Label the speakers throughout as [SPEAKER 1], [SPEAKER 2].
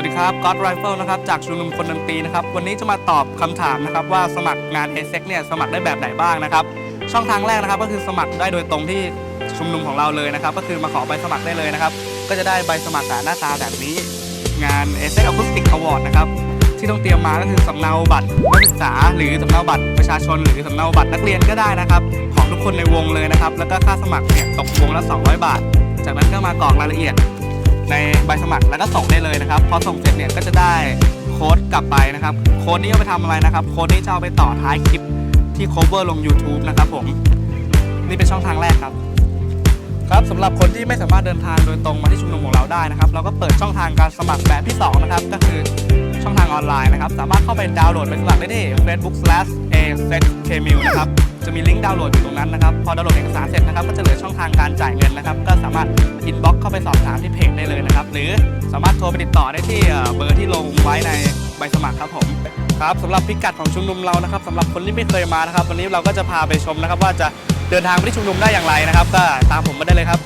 [SPEAKER 1] วัสดีครับก็อดไรเฟิลนะครับจากชุมนุมคนดนตรีนะครับ วันนี้จะมาตอบคำถามนะครับว่าสมัครงาน a s e c เนี่ยสมัครได้แบบไหนบ้างนะครับ ช่องทางแรกนะครับก็คือสมัครได้โดยตรงที่ชุมนุมของเราเลยนะครับ ก็คือมาขอใบสมัครได้เลยนะครับ ก็จะได้ใบสมัครหน้าตาแบบนี้ งาน a s e c Acoustic Award นะครับ ที่ต้องเตรียมมาก็คือสำเนาบัตรนักศึกษา หรือสำเนาบัตรประชาชน หรือสำเนาบัตรนักเรียนก็ได้นะครับ ของทุกคนในวงเลยนะครับ แล้วก็ค่าสมัครเนี่ยตกวงละ 200 บาท จากนั้นก็มากรอกรายละเอียด ในใบสมัครแล้วก็ส่งได้เลยนะครับพอส่งเสร็จเนี่ยก็จะได้โค้ดกลับไปนะครับ โค้ดนี้เอาไปทำอะไรนะครับ โค้ดนี้จะเอาไปต่อท้ายคลิปที่ cover ลง YouTube นะครับผมนี่เป็นช่องทางแรกครับ ครับสำหรับคนที่ไม่สามารถเดินทางโดยตรงมาที่ชุมนุมของเราได้นะครับ เราก็เปิดช่องทางการสมัครแบบที่ 2 นะครับ ก็คือช่องทางออนไลน์นะครับ สามารถเข้าไปดาวน์โหลดไปสมัครได้ที่ facebook slash a s e k m i l นะครับ จะมีลิงก์ดาวน์โหลดอยู่ตรงนั้นนะครับ พอดาวน์โหลดเอกสารเสร็จนะครับ ก็จะเหลือช่องทางการจ่ายเงินนะครับ ก็สามารถอินบ็อกเข้าไปสอบถามที่เพจ รือสามารถโทรไปติดต่อได้ที่เบอร์ที่ลงไว้ในใบสมัครครับผมครับสำหรับพิกัดของชุมนุมเรานะครับสำหรับคนที่ไม่เคยมานะครับ วันนี้เราก็จะพาไปชมนะครับ ว่าจะเดินทางไปที่ชุมนุมได้อย่างไรนะครับ ก็ตามผมมาได้เลยครับ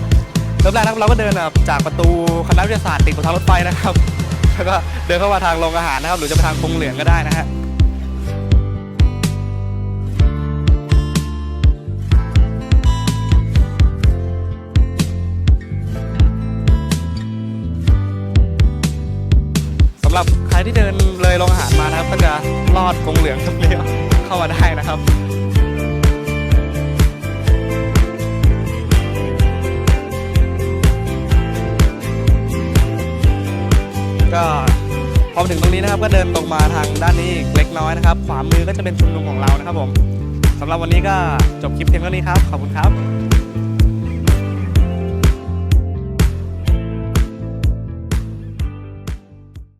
[SPEAKER 1] เริ่มแรกนะครับเราก็เดินจากประตูคณะวิทยาศาสตร์ติดกับทางรถไฟนะครับแล้วก็เดินเข้ามาทางโรงอาหารนะครับ หรือจะไปทางคงเหลืองก็ได้นะฮะำหรับใครที่เดินเลยโรงอาหารมานะครับ ก็จะลอดคงเหลืองครับเลี้ยวเข้ามาได้นะครับก็พอมาถึงตรงนี้นะครับก็เดินตรงมาทางด้านนี้อีกเล็กน้อยนะครับ ขวามือก็จะเป็นชุมนุมของเรานะครับผมสำหรับวันนี้ก็จบคลิปเพียงเท่านี้ครับ ขอบคุณครับ